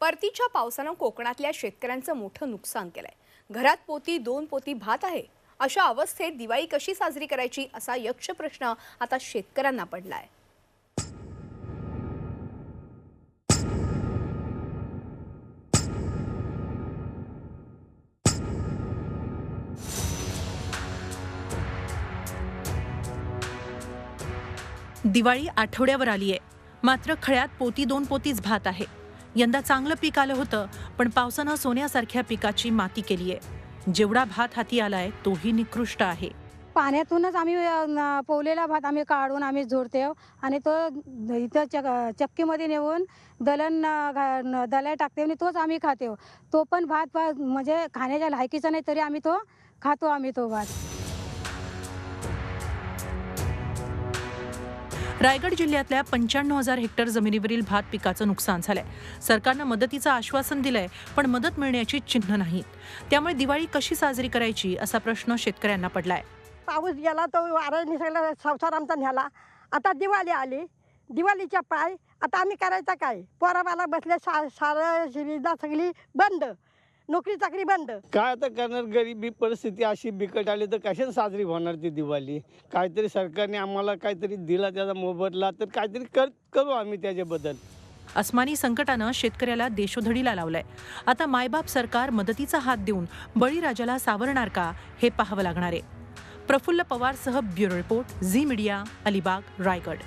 परतीच्या पावसानं कोकणातल्या शेतकऱ्यांचं मोठं नुकसान केलंय. घरात पोती दोन पोती भात आहे. अशा अवस्थेत दिवाळी कशी साजरी करायची असा यक्ष प्रश्न आता शेतकऱ्यांना पडलाय. दिवाळी आठवड्यावर आली आहे मात्र खळ्यात पोती दोन पोतीच भात आहे. यंदा चांगलं पीक आलं होतं पण पावसानं सोन्यासारख्या पिकाची माती केली आहे जेवढा भात हाती आलाय तोही निकृष्ट आहे. पाण्यातूनच आम्ही पोवलेला भात आम्ही काढून आम्ही झोडते आणि तो इथं चक चक्कीमध्ये नेऊन दलन दलाय घा- न- टाकते आणि तोच आम्ही खाते तो पण भात म्हणजे खाण्याच्या लायकीचा नाही तरी आम्ही तो खातो आम्ही तो भात. रायगड जिल्ह्यातल्या पंच्याण्णव हजार हेक्टर जमिनीवरील भात पिकाचं नुकसान झालंय. सरकारनं मदतीचं आश्वासन दिलंय पण मदत मिळण्याची चिन्ह नाहीत त्यामुळे दिवाळी कशी साजरी करायची असा प्रश्न शेतकऱ्यांना पडलाय. पाऊस गेला तो वारा निसरला संसार आमचा न्याला. आता दिवाळी आली दिवाळीच्या पाय आता आम्ही करायचं काय? पोराबाला बसले सा सारं सुविधा सगळी बंद. नोकरी चाकरी बंद. काय आता करणार? गरिबी परिस्थिती अशी बिकट आली तर कशाने साजरी होणार ती दिवाळी? काहीतरी सरकारने आम्हाला काहीतरी दिला त्याचा मोबदला तर काहीतरी कर करू आम्ही त्याच्याबद्दल. अस्मानी संकटानं शेतकऱ्याला देशोधडीला लावलंय. आता मायबाप सरकार मदतीचा हात देऊन बळीराजाला सावरणार का हे पाहावं लागणार आहे. Praful पवारसह bureau report Zee media Alibag Raigad.